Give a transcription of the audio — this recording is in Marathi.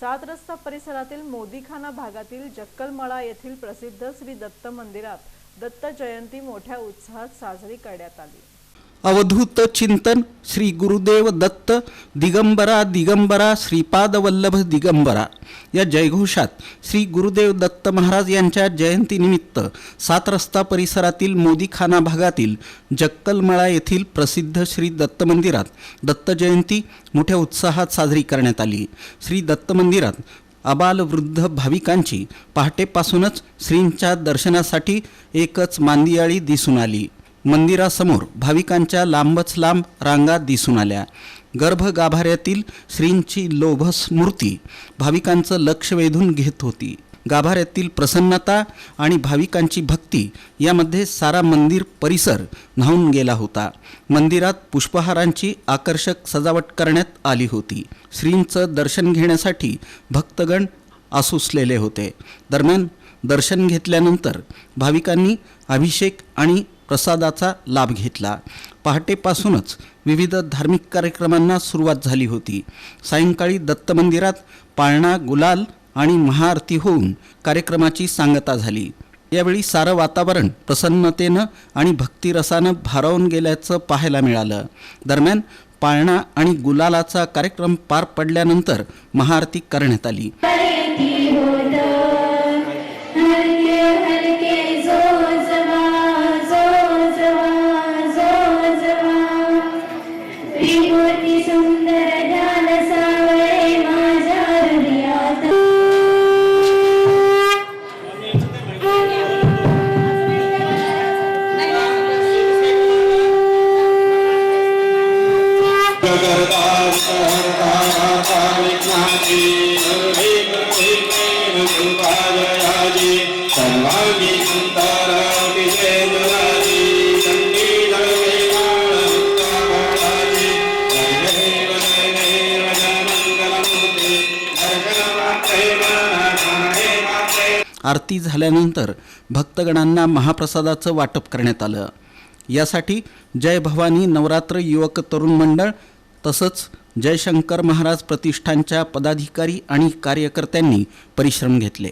सात रस्ता परिसरातील मोदीखाना भागातील जक्कलमळा येथील प्रसिद्ध श्री दत्त मंदिरात दत्त जयंती मोठ्या उत्साहात साजरी करण्यात आली. अवधूत चिंतन श्री गुरुदेव दत्त दिगंबरा दिगंबरा श्रीपादवल्लभ दिगंबरा. या जयघोषात श्री गुरुदेव दत्त महाराज यांच्या जयंतीनिमित्त सात रस्ता परिसरातील मोदीखाना भागातील जक्कलमळा येथील प्रसिद्ध श्री दत्त मंदिरात दत्त जयंती मोठ्या उत्साहात साजरी करण्यात आली. श्री दत्त मंदिरात अबालवृद्ध भाविकांची पहाटेपासूनच श्रींच्या दर्शनासाठी एकच मांदियाळी दिसून आली. मंदिरासमोर भाविकांच्या लांबच लांब रांगा दिसून आल्या. गर्भगाभाऱ्यातील श्रींची लोभस मूर्ती भाविकांचं लक्ष वेधून घेत होती. गाभाऱ्यातील प्रसन्नता आणि भाविकांची भक्ती यामध्ये सारा मंदिर परिसर न्हावून गेला होता. मंदिरात पुष्पहारांची आकर्षक सजावट करण्यात आली होती. श्रींचं दर्शन घेण्यासाठी भक्तगण आसुसलेले होते. दरम्यान दर्शन घेतल्यानंतर भाविकांनी अभिषेक आणि प्रसादाचा लाभ घेतला. पहाटेपासूनच विविध धार्मिक कार्यक्रमांना सुरुवात झाली होती. सायंकाळी दत्त मंदिरात पाळणा गुलाल आणि महाआरती होऊन कार्यक्रमाची सांगता झाली. यावेळी सारं वातावरण प्रसन्नतेनं आणि भक्तिरसानं भारावून गेल्याचं पाहायला मिळालं. दरम्यान पाळणा आणि गुलालाचा कार्यक्रम पार पडल्यानंतर महाआरती करण्यात आली सुंदर करता माता विज्ञानी सर्वांगी विजय चंडी जय जय देव मंगलमूर्ती आरती झाल्यानंतर भक्तगणांना महाप्रसादाचं वाटप करण्यात आलं. यासाठी जय भवानी नवरात्र युवक तरुण मंडळ तसंच जयशंकर महाराज प्रतिष्ठानच्या पदाधिकारी आणि कार्यकर्त्यांनी परिश्रम घेतले.